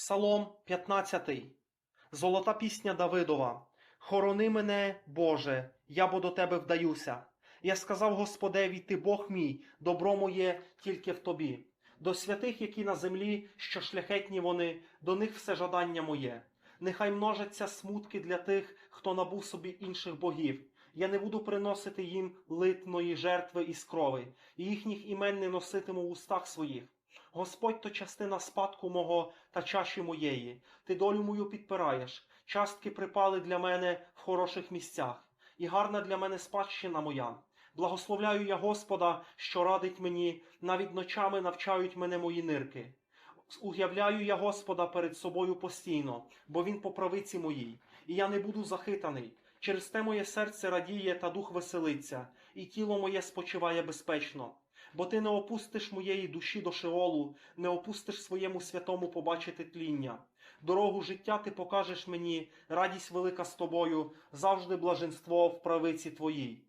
Псалом 15. Золота пісня Давидова. Хорони мене, Боже, я бо до тебе вдаюся. Я сказав Господеві, ти Бог мій, добро моє тільки в тобі. До святих, які на землі, що шляхетні вони, до них все жадання моє. Нехай множаться смутки для тих, хто набув собі інших богів. Я не буду приносити їм литної жертви із крови, і їхніх імен не носитиму в устах своїх. Господь то частина спадку мого та чаші моєї. Ти долю мою підпираєш. Частки припали для мене в хороших місцях, і гарна для мене спадщина моя. Благословляю я Господа, що радить мені, навіть ночами навчають мене мої нирки. Уявляю я Господа перед собою постійно, бо Він по правиці моїй, і я не буду захитаний. Через те моє серце радіє та дух веселиться, і тіло моє спочиває безпечно. Бо ти не опустиш моєї душі до Шеолу, не опустиш своєму святому побачити тління. Дорогу життя ти покажеш мені, радість велика з тобою, завжди блаженство в правиці твоїй.